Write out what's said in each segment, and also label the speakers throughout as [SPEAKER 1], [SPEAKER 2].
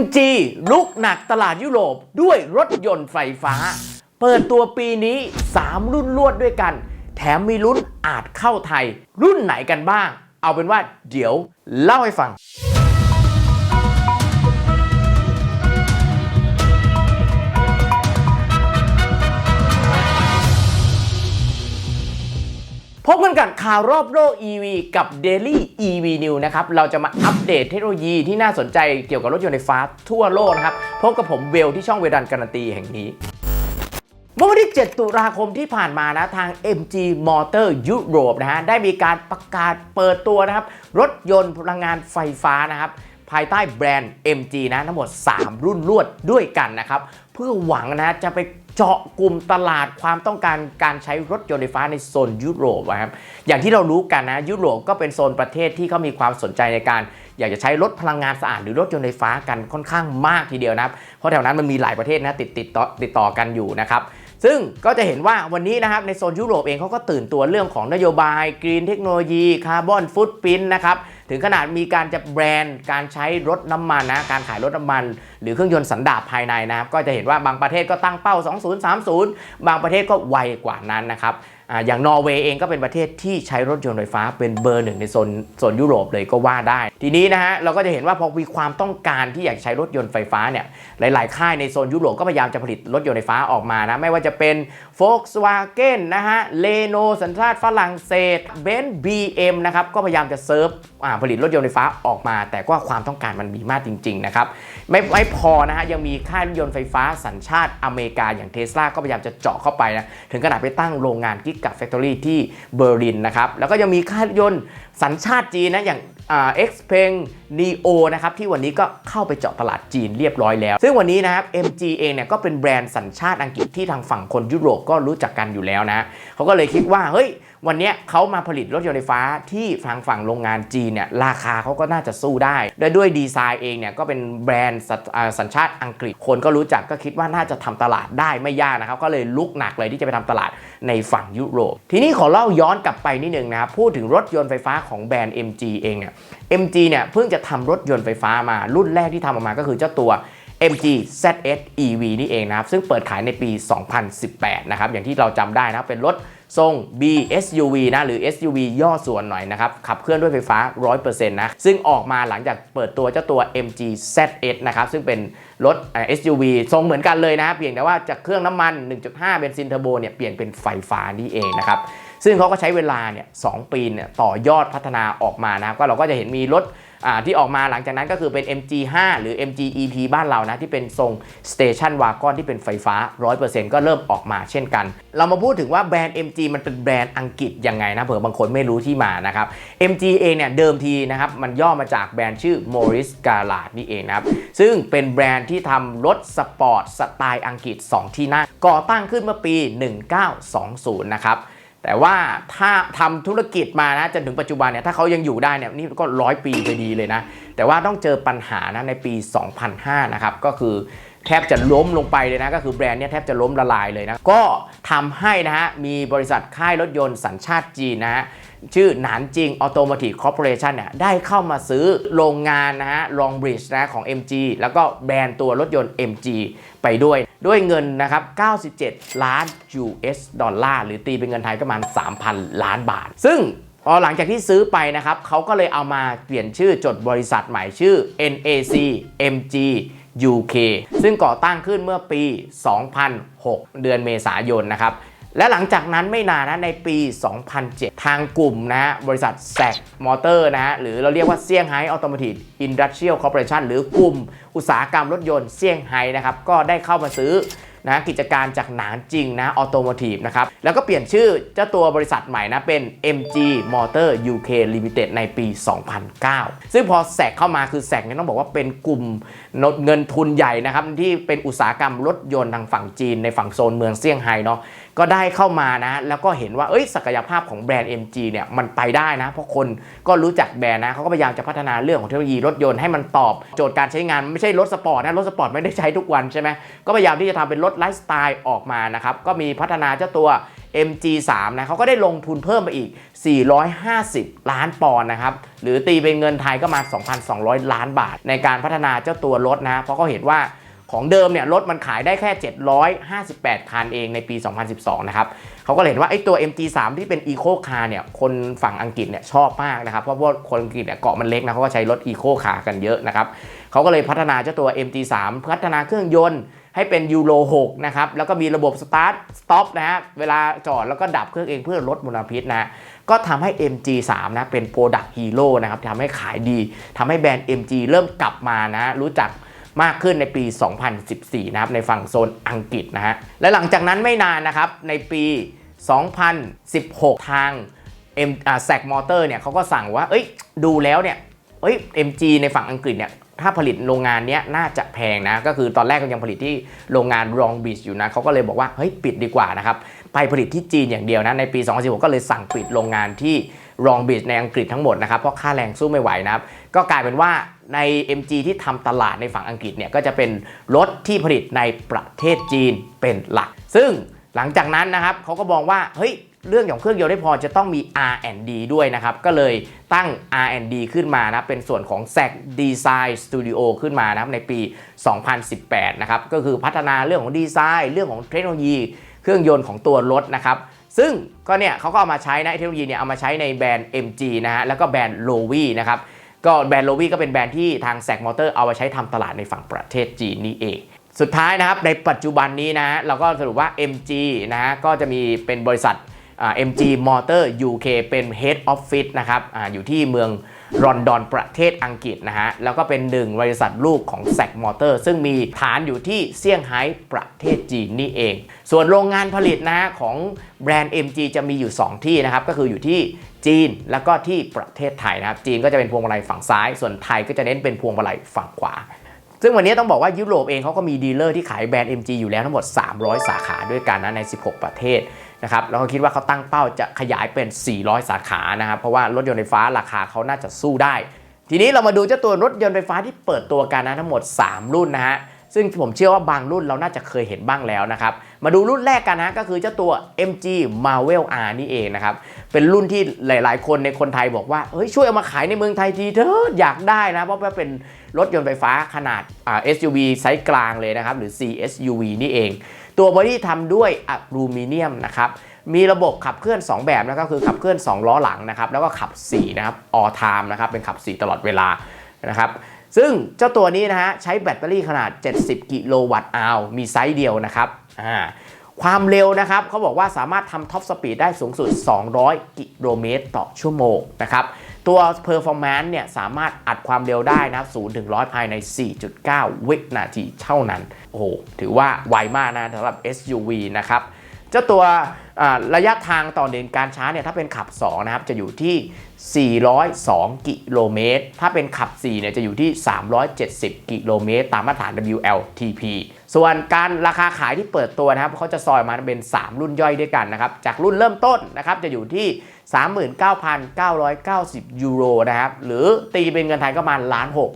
[SPEAKER 1] MG ลุกหนักตลาดยุโรปด้วยรถยนต์ไฟฟ้า เปิดตัวปีนี้ 3 รุ่นลวดด้วยกัน แถมมีลุ้นอาจเข้าไทย รุ่นไหนกันบ้าง เอาเป็นว่าเดี๋ยวเล่าให้ฟัง พบกันกับข่าวรอบโลก EV กับ Daily EV New นะครับ เราจะมาอัปเดตเทคโนโลยีที่น่าสนใจเกี่ยวกับรถยนต์ไฟฟ้าทั่วโลกนะครับ พบกับผมเวลที่ช่องเวดันการันตีแห่งนี้เมื่อวันที่ 7 ตุลาคมที่ผ่านมานะทาง MG Motor Europe นะฮะได้มีการประกาศเปิดตัวนะครับ รถยนต์พลังงานไฟฟ้านะครับภายใต้แบรนด์ MG นะทั้งหมด 3 รุ่นลวดด้วยกันนะครับ เพื่อหวังนะจะไป เจาะกลุ่มตลาดความต้องการการใช้รถยนต์ไฟฟ้าในโซนยุโรปนะครับอย่างที่เรารู้กันนะยุโรปก็เป็นโซนประเทศที่เขามีความสนใจในการ อยากจะใช้รถพลังงานสะอาดหรือรถยนต์ไฟฟ้ากันค่อนข้างมากทีเดียวนะครับเพราะแถวนั้นมันมีหลายประเทศนะติดติดต่อติดต่อกันอยู่นะครับ ซึ่งก็จะเห็นว่าวันนี้นะครับในโซนยุโรปเองเขาก็ตื่นตัวเรื่องของนโยบายกรีนเทคโนโลยีคาร์บอนฟุตพิ้นนะครับถึงขนาดมีการจะแบรนด์การใช้รถน้ำมันนะการขายรถน้ำมัน หรือเครื่องยนต์สันดาปภายในนะครับก็จะเห็นว่าบางประเทศก็ตั้งเป้า 2030 บางประเทศก็ไวกว่านั้นนะครับ อย่างนอร์เวย์เองก็เป็นประเทศที่ใช้รถยนต์ไฟฟ้าเป็นเบอร์หนึ่งในโซนโซนยุโรปเลยก็ว่าได้ ทีนี้นะฮะเราก็จะเห็นว่าพอมีความต้องการที่อยากใช้รถยนต์ไฟฟ้าเนี่ยหลาย ๆ ค่ายในโซนยุโรปก็พยายามจะผลิตรถยนต์ไฟฟ้าออกมานะไม่ว่าจะเป็น Volkswagen นะฮะเลโนสัญชาติฝรั่งเศสเบนซ์บีเอ็มนะครับก็พยายามจะเซิร์ฟ ผลิตรถยนต์ไฟฟ้าออกมา แต่ก็ความต้องการมันมีมากจริง ๆ นะครับ ไม่ไม่พอนะฮะยังมีค่ายรถยนต์ไฟฟ้าสัญชาติอเมริกาอย่างเทสลาก็พยายามจะเจาะเข้าไปนะ ถึงขนาดไปตั้งโรงงานกิกะแฟคทอรี่ที่เบอร์ลินนะครับ แล้วก็ยังมีค่ายรถยนต์สัญชาติจีนนะอย่างอ่า Xpeng Neo นะครับที่วันนี้ก็เข้าไปเจาะตลาดจีนเรียบร้อยแล้ว ซึ่งวันนี้นะครับ MG เองเนี่ยก็เป็นแบรนด์สัญชาติอังกฤษที่ทางฝั่งคนยุโรปก็รู้จักกันอยู่แล้วนะเขาก็เลยคิดว่าเฮ้ย วันนี้เขามาผลิตรถยนต์ไฟฟ้าที่ทางฝั่งโรงงานจีนเนี่ยราคาเขาก็น่าจะสู้ได้และด้วยดีไซน์เองเนี่ยก็เป็นแบรนด์สัญชาติอังกฤษ คนก็รู้จักก็คิดว่าน่าจะทำตลาดได้ไม่ยากนะครับ ก็เลยลุกหนักเลยที่จะไปทำตลาดในฝั่งยุโรป ทีนี้ขอเล่าย้อนกลับไปนิดนึงนะครับพูดถึงรถยนต์ไฟฟ้าของแบรนด์ MG เองเนี่ย MG เนี่ยเพิ่งจะทำรถยนต์ไฟฟ้ามารุ่นแรกที่ทำออกมาก็คือเจ้าตัว MG ZS EV นี่เองนะครับ ซึ่งเปิดขายในปี 2018 นะครับ อย่างที่เราจำได้นะครับ เป็นรถ ทรง B SUV นะหรือ SUV ย่อส่วนหน่อยนะครับ ขับเคลื่อนด้วยไฟฟ้า 100%นะ ซึ่งออกมาหลังจากเปิดตัวเจ้าตัว MG ZS นะครับ ซึ่งเป็นรถ SUV ทรงเหมือนกันเลยนะ เพียงแต่ว่าจากเครื่องน้ำมัน 1.5 เบนซินเทอร์โบเนี่ยเปลี่ยนเป็นไฟฟ้านี่เองนะครับ ซึ่งเขาก็ใช้เวลาเนี่ยสปีเนี่ยต่อยอดพัฒนาออกมานะครับก็เราก็จะเห็นมีรถ ที่ออกมาหลังจากนั้นก็คือเป็น MG5 หรือ MG EP บ้านเรานะ ที่เป็นทรง Station Wagon ที่เป็นไฟฟ้า 100%ก็เริ่มออกมาเช่นกัน เรามาพูดถึงว่าแบรนด์ MG มันเป็นแบรนด์อังกฤษยังไงนะเผื่อบางคนไม่รู้ที่มานะครับ MG เองเนี่ยเดิมทีนะครับมันย่อมาจากแบรนด์ชื่อ Morris Garage นี่เองนะครับซึ่งเป็นแบรนด์ที่ทำรถสปอร์ตสไตล์อังกฤษ 2 ที่นั่งก่อตั้งขึ้นเมื่อปี 1920 นะครับ แต่ว่าถ้าทำธุรกิจมานะจนถึงปัจจุบันเนี่ยถ้าเขายังอยู่ได้เนี่ยนี่ก็ร้อยปีไปดีเลยนะ แต่ว่าต้องเจอปัญหานะในปี 2005 นะครับ ก็คือแทบจะล้มลงไปเลยนะ ก็คือแบรนด์เนี่ยแทบจะล้มละลายเลยนะ ก็ทำให้นะฮะมีบริษัทค่ายรถยนต์สัญชาติจีนนะฮะ ชื่อหนานจิงออโต m o ที v คอร์ปอเรชันเนี่ยได้เข้ามาซื้อโรงงานนะฮะลองบริดจ์นะของ MG แล้วก็แบรนด์ตัวรถยนต์ MG ไปด้วย ด้วยเงินนะครับ 97 ล้าน US ดอลลาร์ หรือตีเป็นเงินไทยก็ประมาณ 3,000 ล้านบาท ซึ่งพอหลังจากที่ซื้อไปนะครับเขาก็เลยเอามาเปลี่ยนชื่อจดบริษัทใหม่ชื่อ NAC MG UK ซึ่งก่อตั้งขึ้นเมื่อปี 2006 เดือนเมษายนนะครับ และหลังจากนั้นไม่นานนะในปี 2007 ทางกลุ่มนะฮะบริษัทแซกมอเตอร์นะฮะหรือเราเรียกว่าเซี่ยงไฮ้ออโต o ม i v e อินดัสเทรียลคอร์ปอเรชันหรือกลุ่มอุตสาหกรรมรถยนต์เซี่ยงไฮ้นะครับก็ได้เข้ามาซื้อนะกิจการจากหนานจริงนะออโต o ม t i v e นะครับ แล้วก็เปลี่ยนชื่อเจ้าตัวบริษัทใหม่นะเป็น MG Motor UK Limited ในปี 2009 ซึ่งพอแซกเข้ามาคือแซกเนี่ยต้องบอกว่าเป็นกลุ่มนดเงินทุนใหญ่นะครับ ที่เป็นอุตสาหกรรมรถยนต์ทางฝั่งจีนในฝั่งโซนเมืองเซี่ยงไฮ้เนาะก็ได้เข้ามานะแล้วก็เห็นว่าเอ้ยศักยภาพของแบรนด์ MG เนี่ยมันไปได้นะ เพราะคนก็รู้จักแบรนด์นะเขาก็พยายามจะพัฒนาเรื่องของเทคโนโลยีรถยนต์ให้มันตอบโจทย์การใช้งานไม่ใช่รถสปอร์ตนะรถสปอร์ตไม่ได้ใช้ทุกวันใช่ไหมก็พยายามที่จะทำเป็นรถไลฟ์สไตล์ออกมานะครับก็มีพัฒนาเจ้าตัว MG3 นะเขาก็ได้ลงทุนเพิ่มไปอีก 450 ล้านปอนด์นะครับ หรือตีเป็นเงินไทยก็มา 2,200 ล้านบาท ในการพัฒนาเจ้าตัวรถนะ เพราะเขาเห็นว่า ของเดิมเนี่ยรถมันขายได้แค่ 758 คันเองในปี 2012 นะครับเขาก็เห็นว่าไอ้ตัว MG3 ที่เป็น Eco Car เนี่ยคนฝั่งอังกฤษเนี่ยชอบมากนะครับ เพราะว่าคนอังกฤษเนี่ยเกาะมันเล็กนะเขาก็ใช้รถ Eco Car กันเยอะนะครับเขาก็เลยพัฒนาเจ้าตัว MG3 พัฒนาเครื่องยนต์ให้เป็นยูโร6นะครับ แล้วก็มีระบบสตาร์ทสต็อปนะฮะ เวลาจอดแล้วก็ดับเครื่องเองเพื่อลดมลพิษนะ ก็ทำให้ MG3 นะเป็น Product Hero นะครับทำให้ขายดี ทำให้แบรนด์ MG เริ่มกลับมานะ รู้จัก มากขึ้นในปี 2014 นะครับในฝั่งโซนอังกฤษนะฮะ และหลังจากนั้นไม่นานนะครับในปี 2016 ทาง M อ่าแซกมอเตอร์เนี่ยเขาก็สั่งว่า เอ้ย ดูแล้วเนี่ย เอ้ย MG ในฝั่งอังกฤษเนี่ยถ้าผลิตโรงงานเนี้ยน่าจะแพงนะ ก็คือตอนแรกก็ยังผลิตที่โรงงานรองบีชอยู่นะเขาก็เลยบอกว่า เฮ้ย ปิดดีกว่านะครับ ไปผลิตที่จีนอย่างเดียวนะ ในปี 2016 ก็เลยสั่งปิดโรงงานที่รองบีชในอังกฤษทั้งหมดนะครับ เพราะค่าแรงสู้ไม่ไหวนะครับ ก็กลายเป็นว่าใน MG ที่ทำตลาดในฝั่งอังกฤษเนี่ยก็จะเป็นรถที่ผลิตในประเทศจีนเป็นหลัก ซึ่งหลังจากนั้นนะครับเขาก็มองว่าเฮ้ยเรื่องของเครื่องยนต์ไม่พอจะต้องมี R&D ด้วยนะครับ ก็เลยตั้ง R&D ขึ้นมานะเป็นส่วนของ z a c Design Studio ขึ้นมานะครับในปี 2018 นะครับ ก็คือพัฒนาเรื่องของดีไซน์เรื่องของเทคโนโลยี เครื่องยนต์ของตัวรถนะครับ ซึ่งก็เนี่ยเขาก็เอามาใช้นะเทคโนโลยีเนี่ยเอามาใช้ในแบรนด์ MG นะฮะแล้วก็แบรนด์ l o w y นะครับ ก็แบรนด์ l o w y ก็เป็นแบรนด์ที่ทางแซกมอเตอร์เอามาใช้ทำตลาดในฝั่งประเทศจีนนี่เอง สุดท้ายนะครับในปัจจุบันนี้นะเราก็สรุปว่า MG นะฮะก็จะมีเป็นบริษัทอ่า MG Motor UK เป็น Head Office นะครับออยู่ที่เมือง ลอนดอนประเทศอังกฤษนะฮะ แล้วก็เป็นหนึ่งบริษัทลูกของ z a c Motor ซึ่งมีฐานอยู่ที่เซี่ยงไฮ้ประเทศจีนนี่เอง ส่วนโรงงานผลิตนะฮะของแบรนด์ MG จะมีอยู่ 2 ที่นะครับ ก็คืออยู่ที่จีนแล้วก็ที่ประเทศไทยนะครับ จีนก็จะเป็นพวงมาลัยฝั่งซ้าย ส่วนไทยก็จะเน้นเป็นพวงมาลัยฝั่งขวาซึ่งวันนี้ต้องบอกว่ายุโรปเองเขาก็มีดีลเลอร์ที่ขายแบรนด์ MG อยู่แล้วทั้งหมด 300 สาขาด้วยกันนะใน 16 ประเทศ นะครับแล้วก็คิดว่าเขาตั้งเป้าจะขยายเป็น 400 สาขานะครับเพราะว่ารถยนต์ไฟฟ้าราคาเขาน่าจะสู้ได้ ทีนี้เรามาดูเจ้าตัวรถยนต์ไฟฟ้าที่เปิดตัวกันนะทั้งหมด 3 รุ่นนะฮะ ซึ่งผมเชื่อว่าบางรุ่นเราน่าจะเคยเห็นบ้างแล้วนะครับ มาดูรุ่นแรกกันนะก็คือเจ้าตัว MG Marvel R นี่เองนะครับ เป็นรุ่นที่หลาย ๆ คนในคนไทยบอกว่าเฮ้ยช่วยเอามาขายในเมืองไทยทีเถอะอยากได้นะ เพราะว่าเป็นรถยนต์ไฟฟ้าขนาดา SUV ไซส์กลางเลยนะครับ หรือ CSUV นี่เอง ตัวบอดี้ทำด้วยอลูมิเนียมนะครับมีระบบขับเคลื่อน 2 แบบนะก็คือขับเคลื่อน 2 ล้อหลังนะครับแล้วก็ขับ4นะครับ all time นะครับเป็นขับ 4 ตลอดเวลานะครับ ซึ่งเจ้าตัวนี้นะฮะใช้แบตเตอรี่ขนาด 70 กิโลวัตต์อาวมีไซส์เดียวนะครับอ่าความเร็วนะครับเขาบอกว่าสามารถทำท็อปสปีดได้สูงสุด 200 กิโลเมตรต่อชั่วโมงนะครับตัว Performance เนี่ยสามารถอัดความเร็วได้นะครับ0ถึง100 ภายใน 4.9 วินาทีเท่านั้น โอ้โห ถือว่าไวมากนะสำหรับ SUV นะครับ เจ้าตัว ระยะทางต่อเดินการชาร์จเนี่ยถ้าเป็นขับ2นะครับจะอยู่ที่ 402 กิโลเมตร ถ้าเป็นขับ4เนี่ยจะอยู่ที่ 370 กิโลเมตร ตามมาตรฐาน WLTP ส่วนการราคาขายที่เปิดตัวนะครับเขาจะซอยมาเป็น 3 รุ่นย่อยด้วยกันนะครับจากรุ่นเริ่มต้นนะครับจะอยู่ที่ 39,990 ยูโรนะครับหรือตีเป็นเงินไทยก็ประมาณล้านหก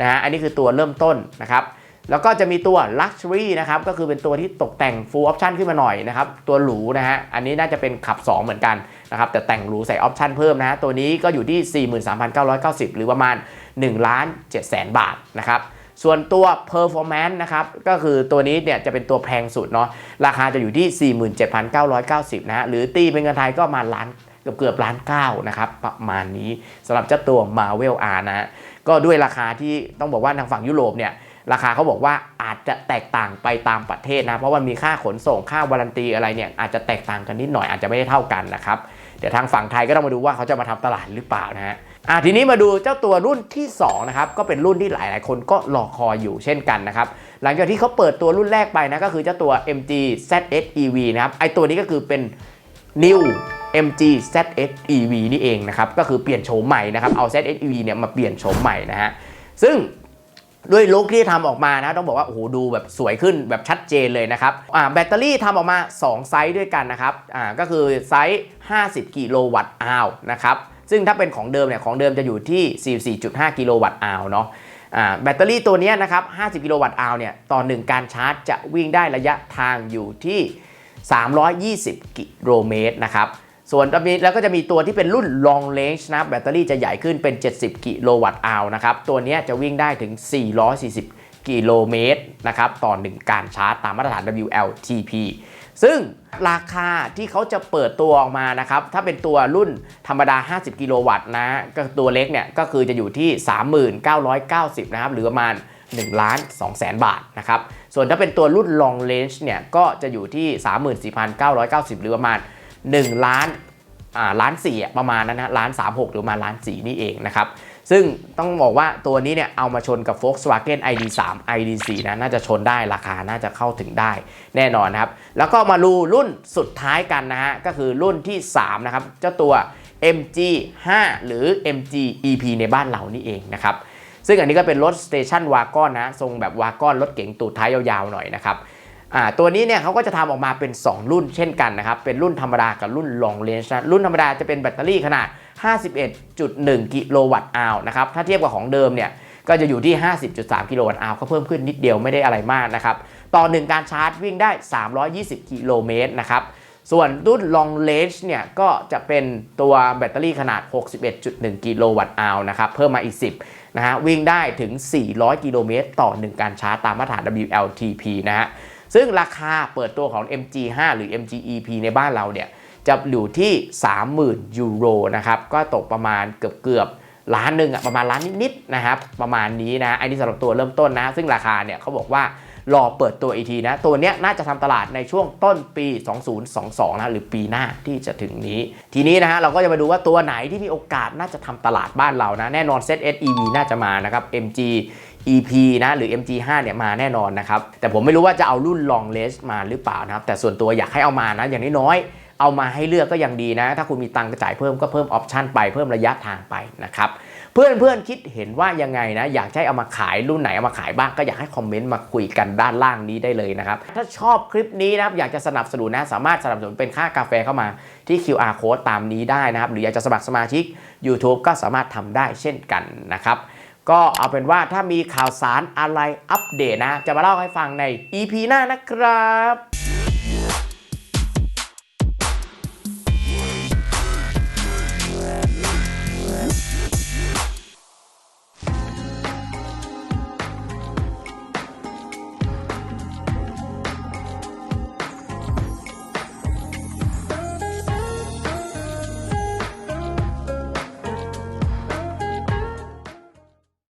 [SPEAKER 1] นะฮะอันนี้คือตัวเริ่มต้นนะครับ แล้วก็จะมีตัว Luxury นะครับ ก็คือเป็นตัวที่ตกแต่ง Full Option ขึ้นมาหน่อยนะครับ ตัวหรูนะฮะ อันนี้น่าจะเป็นขับ 2 เหมือนกันนะครับ แต่แต่งหรูใส่ออปชันเพิ่มนะ ตัวนี้ก็อยู่ที่ 43,990 หรือประมาณ1ล้าน7แสนบาทนะครับส่วนตัว Performance นะครับ ก็คือตัวนี้เนี่ยจะเป็นตัวแพงสุดเนาะ ราคาจะอยู่ที่ 47,990 นะฮะ หรือตีเป็นเงินไทยก็ประมาณล้านเกือบเกือบล้านเก้านะครับ ประมาณนี้สำหรับเจ้าตัว Marvel R นะฮะ ก็ด้วยราคาที่ต้องบอกว่าทางฝั่งยุโรปเนี่ย ราคาเขาบอกว่าอาจจะแตกต่างไปตามประเทศนะ เพราะว่ามีค่าขนส่งค่าวารันตีอะไรเนี่ยอาจจะแตกต่างกันนิดหน่อยอาจจะไม่ได้เท่ากันนะครับ เดี๋ยวทางฝั่งไทยก็ต้องมาดูว่าเขาจะมาทำตลาดหรือเปล่านะฮะอะทีนี้มาดูเจ้าตัวรุ่นที่2นะครับก็เป็นรุ่นที่หลายๆ คนก็รอคอยอยู่เช่นกันนะครับหลังจากที่เขาเปิดตัวรุ่นแรกไปนะก็คือเจ้าตัว MG ZS EV นะครับไอตัวนี้ก็คือเป็น New MG ZS EV นี่เองนะครับก็คือเปลี่ยนโฉมใหม่นะครับเอา ZS EV เนี่ยมาเปลี่ยนโฉมใหม่นะฮะซึ่ง ด้วยลุคที่ทำออกมานะต้องบอกว่าโอ้โหดูแบบสวยขึ้นแบบชัดเจนเลยนะครับอ่าแบตเตอรี่ทำออกมา 2 ไซส์ด้วยกันนะครับอ่าก็คือไซส์ 50 กิโลวัตต์อาวนะครับซึ่งถ้าเป็นของเดิมเนี่ยของเดิมจะอยู่ที่ 44.5 กิโลวัตต์อาวเนาะแบตเตอรี่ตัวนี้นะครับ 50 กิโลวัตต์อาวเนี่ยต่อ1การชาร์จจะวิ่งได้ระยะทางอยู่ที่ 320 กิโลเมตรนะครับ ส่วนแล้วก็จะมีตัวที่เป็นรุ่น long range นะแบตเตอรี่จะใหญ่ขึ้นเป็น 70 กิโลวัตต์อาวนะครับ ตัวนี้จะวิ่งได้ถึง 440 กิโลเมตรนะครับต่อ 1 การชาร์จตามมาตรฐาน WLTP ซึ่งราคาที่เขาจะเปิดตัวออกมานะครับ ถ้าเป็นตัวรุ่นธรรมดา 50 กิโลวัตต์นะ ก็ตัวเล็กเนี่ยก็คือจะอยู่ที่ 3990 นะครับ หรือประมาณ1ล้าน2แสนบาทนะครับ ส่วนถ้าเป็นตัวรุ่น long range เนี่ยก็จะอยู่ที่ 34,990 หรือประมาณ 1 ล้านอ่าล้านสี่ประมาณนั้นนะล้าน36 หรือมาล้านสี่นี่เองนะครับ ซึ่งต้องบอกว่าตัวนี้เนี่ยเอามาชนกับ Volkswagen ID3 ID4 นะน่าจะชนได้ราคาน่าจะเข้าถึงได้แน่นอนนะครับ แล้วก็มาดูรุ่นสุดท้ายกันนะฮะ ก็คือรุ่นที่ 3 นะครับ เจ้าตัว MG5 หรือ MG EP ในบ้านเรานี่เองนะครับ ซึ่งอันนี้ก็เป็นรถสเตชันวากอนนะทรงแบบวากอนรถเก๋งตูดท้ายยาวๆหน่อยนะครับ อ่าตัวนี้เนี่ยเขาก็จะทำออกมาเป็น 2 รุ่นเช่นกันนะครับ เป็นรุ่นธรรมดากับรุ่น long range นะรุ่นธรรมดาจะเป็นแบตเตอรี่ขนาด 51.1 กิโลวัตต์อาวนะครับ ถ้าเทียบกับของเดิมเนี่ยก็จะอยู่ที่ 50.3 กิโลวัตต์อาวก็เพิ่มขึ้นนิดเดียวไม่ได้อะไรมากนะครับ ต่อ1การชาร์จวิ่งได้ 320 กิโลเมตรนะครับส่วนรุ่น long range เนี่ยก็จะเป็นตัวแบตเตอรี่ขนาด 61.1 กิโลวัตต์อาวนะครับเพิ่มมาอีก 10นะฮะวิ่งได้ถึง 400 กิโลเมตรต่อ 1 การชาร์จตามมาตรฐาน WLTP นะฮะ ซึ่งราคาเปิดตัวของ MG5 หรือ MG EP ในบ้านเราเนี่ยจะอยู่ที่ 30,000 ยูโรนะครับ ก็ตกประมาณเกือบเกือบๆล้านหนึ่งอะประมาณล้านนิดๆนะครับ ประมาณนี้นะ อันนี้สำหรับตัวเริ่มต้นนะ ซึ่งราคาเนี่ยเขาบอกว่า รอเปิดตัวอีกทีนะ ตัวเนี้ยน่าจะทำตลาดในช่วงต้นปี 2022 นะ หรือปีหน้าที่จะถึงนี้ ทีนี้นะฮะเราก็จะมาดูว่าตัวไหนที่มีโอกาสน่าจะทำตลาดบ้านเรานะ แน่นอน ZS EV น่าจะมานะครับ MG EP นะหรือ MG5 เนี่ยมาแน่นอนนะครับแต่ผมไม่รู้ว่าจะเอารุ่น long range มาหรือเปล่านะครับแต่ส่วนตัวอยากให้เอามานะอย่างน้อยๆเอามาให้เลือกก็ยังดีนะ ถ้าคุณมีตังค์จ่ายเพิ่มก็เพิ่มออปชันไปเพิ่มระยะทางไปนะครับ เพื่อนเพื่อนๆคิดเห็นว่ายังไงนะ อยากให้เอามาขายรุ่นไหนเอามาขายบ้างก็อยากให้คอมเมนต์มาคุยกันด้านล่างนี้ได้เลยนะครับ ถ้าชอบคลิปนี้นะครับอยากจะสนับสนุนนะสามารถสนับสนุนเป็นค่ากาแฟเข้ามาที่ QR code ตามนี้ได้นะครับ หรืออยากจะสมัครสมาชิก YouTube ก็สามารถทำได้เช่นกันนะครับก็เอาเป็นว่าถ้ามีข่าวสารอะไรอัปเดตนะ จะมาเล่าให้ฟังใน EP หน้านะครับ